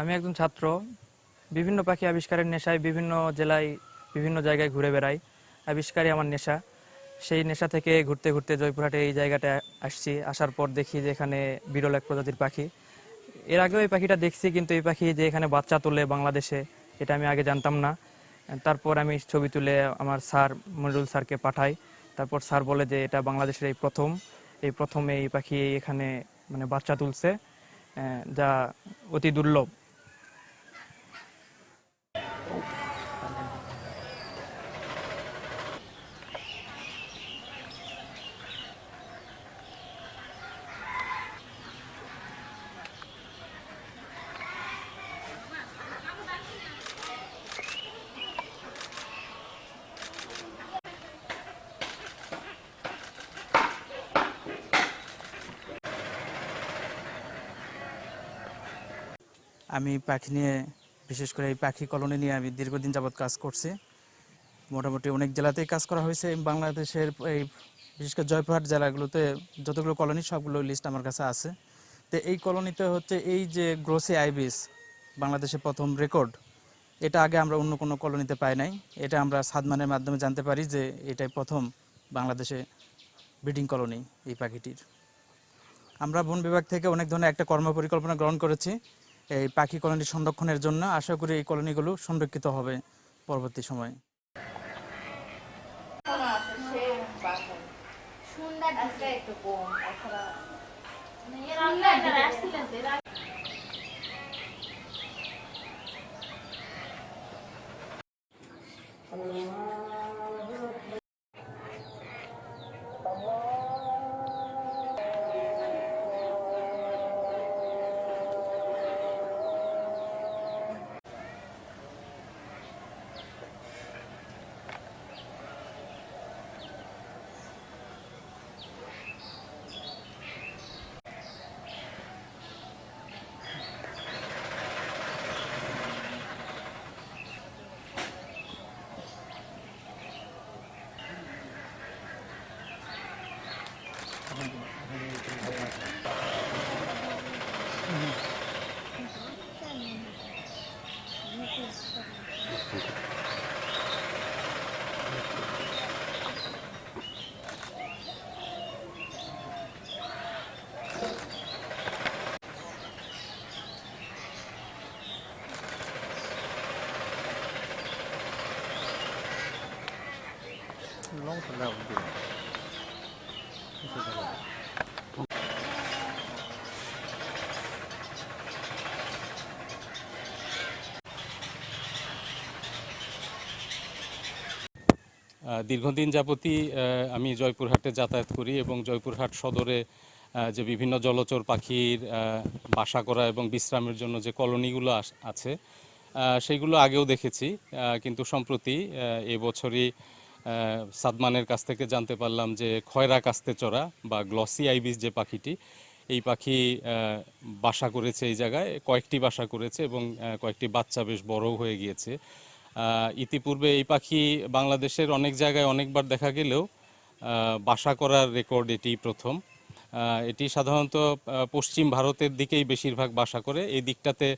আমি একজন ছাত্র, বিভিন্ন পাখি আবিষ্কারের নেশায় বিভিন্ন জেলায়, বিভিন্ন জায়গায় ঘুরে বেড়াই। আবিষ্কারই আমার নেশা। সেই নেশা থেকে ঘুরতে ঘুরতে জয়পুরহাটে এই জায়গাটা আসছি। আসার পর দেখি যে এখানে বিরল এক প্রজাতির পাখি। এর আগেও এই পাখিটা দেখছি, কিন্তু এই পাখি যে এখানে বাচ্চা তোলে বাংলাদেশে, এটা আমি আগে জানতাম না। তারপর আমি ছবি তুলে আমার স্যার, মনিরুল স্যারকে পাঠাই। তারপর স্যার বলে যে এটা বাংলাদেশের এই প্রথম। এই প্রথমে এই পাখি এখানে মানে বাচ্চা তুলছে যা অতি দুর্লভ। আমি পাখি নিয়ে, বিশেষ করে এই পাখি কলোনি নিয়ে আমি দীর্ঘদিন যাবৎ কাজ করছি। মোটামুটি অনেক জেলাতেই কাজ করা হয়েছে। বাংলাদেশের এই, বিশেষ করে জয়পুরহাট জেলাগুলোতে যতগুলো কলোনি, সবগুলো লিস্ট আমার কাছে আছে। তো এই কলোনিতে হচ্ছে এই যে গ্রোসি আইবিস বাংলাদেশের প্রথম রেকর্ড এটা আগে আমরা অন্য কোনো কলোনিতে পাই নাই। এটা আমরা সাদমানের মাধ্যমে জানতে পারি যে এটাই প্রথম বাংলাদেশে ব্রিডিং কলোনি এই পাখিটির। আমরা বন বিভাগ থেকে অনেক ধরনের একটা কর্ম পরিকল্পনা গ্রহণ করেছি। এই পাখি কলোনি সংরক্ষণের জন্য আশা করি এই কলোনিগুলো সংরক্ষিত হবে পরবর্তী সময়ে। সুন্দর দীর্ঘদিন যাবতই আমি জয়পুরহাটে যাতায়াত করি এবং জয়পুরহাট সদরে যে বিভিন্ন জলচর পাখির বাসা করা এবং বিশ্রামের জন্য যে কলোনিগুলো আছে সেইগুলো আগেও দেখেছি কিন্তু সম্প্রতি এবছরই সাদমানের কাছ থেকে জানতে পারলাম যে খয়রা কাস্তে চড়া বা গ্লসি আইবিস যে পাখিটি, এই পাখি বাসা করেছে এই জায়গায়, কয়েকটি বাসা করেছে এবং কয়েকটি বাচ্চা বেশ বড়ও হয়ে গিয়েছে। ইতিপূর্বে এই পাখি বাংলাদেশের অনেক জায়গায় অনেকবার দেখা গেলেও বাসা করার রেকর্ড এটি প্রথম। এটি সাধারণত পশ্চিম ভারতের দিকেই বেশিরভাগ বাসা করে। এই দিকটাতে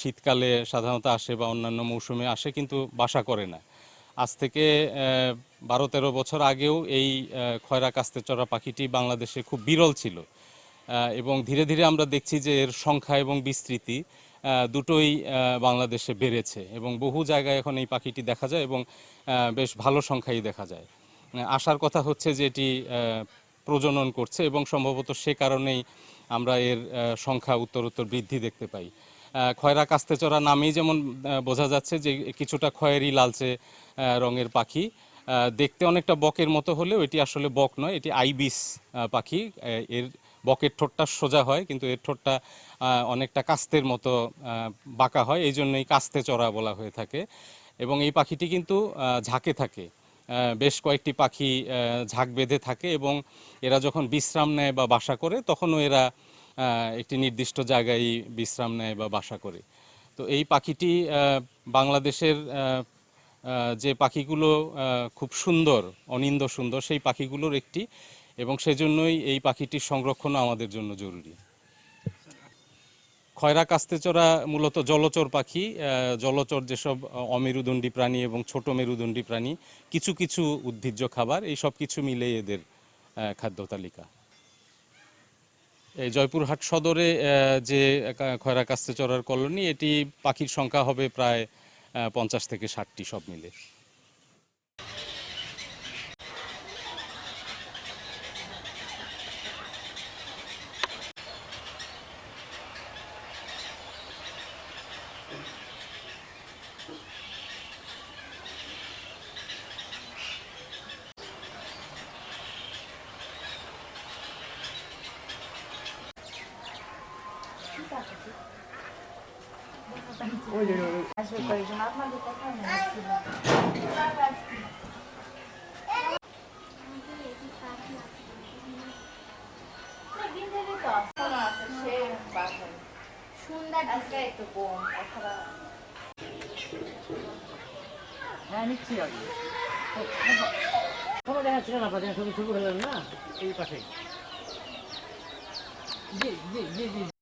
শীতকালে সাধারণত আসে বা অন্যান্য মৌসুমে আসে, কিন্তু বাসা করে না। আজ থেকে বারো তেরো বছর আগেও এই খয়রা কাস্তে চড়া পাখিটি বাংলাদেশে খুব বিরল ছিল। এবং ধীরে ধীরে আমরা দেখছি যে এর সংখ্যা এবং বিস্তৃতি দুটোই বাংলাদেশে বেড়েছে এবং বহু জায়গায় এখন এই পাখিটি দেখা যায় এবং বেশ ভালো সংখ্যাই দেখা যায়। আসার কথা হচ্ছে যে এটি প্রজনন করছে এবং সম্ভবত সে কারণেই আমরা এর সংখ্যা উত্তরোত্তর বৃদ্ধি দেখতে পাই। খয়রা কাস্তে চড়া নামেই যেমন বোঝা যাচ্ছে যে কিছুটা খয়েরি লালচে রঙের পাখি। দেখতে অনেকটা বকের মতো হলেও এটি আসলে বক নয়, এটি আইবিস পাখি। এর বকের ঠোঁটটা সোজা হয়, কিন্তু এর ঠোঁটটা অনেকটা কাস্তের মতো বাঁকা হয় এই জন্যই কাস্তে চড়া বলা হয়ে থাকে। এবং এই পাখিটি কিন্তু ঝাঁকে থাকে। বেশ কয়েকটি পাখি ঝাঁক বেঁধে থাকে এবং এরা যখন বিশ্রাম নেয় বা বাসা করে, তখনও এরা একটি নির্দিষ্ট জায়গায় বিশ্রাম নেয় বা বাসা করে। তো এই পাখিটি বাংলাদেশের যে পাখিগুলো খুব সুন্দর, অনিন্দ সুন্দর, সেই পাখিগুলোর একটি এবং সেজন্যই এই পাখিটির সংরক্ষণ আমাদের জন্য জরুরি। খয়রা কাস্তেচড়া মূলত জলচর পাখি জলচর যেসব অমেরুদণ্ডী প্রাণী এবং ছোট মেরুদণ্ডী প্রাণী, কিছু কিছু উদ্ভিজ্জ খাবার, এই সব কিছু মিলেই এদের খাদ্য তালিকা। এই জয়পুরহাট সদরে যে খয়রা কাস্তে চড়ার কলোনি, এটি পাখির সংখ্যা হবে প্রায় পঞ্চাশ থেকে ষাটটি সব মিলে আসবে কয়েকজন আপনাদের কথা ছিল সুন্দর আজকে একটু কম তাছাড়া হ্যাঁ নিচ্ছি আগে কোনো দেখাচ্ছিল না ছবি শুরু হলেন না এই পাশে। জি জি জি জি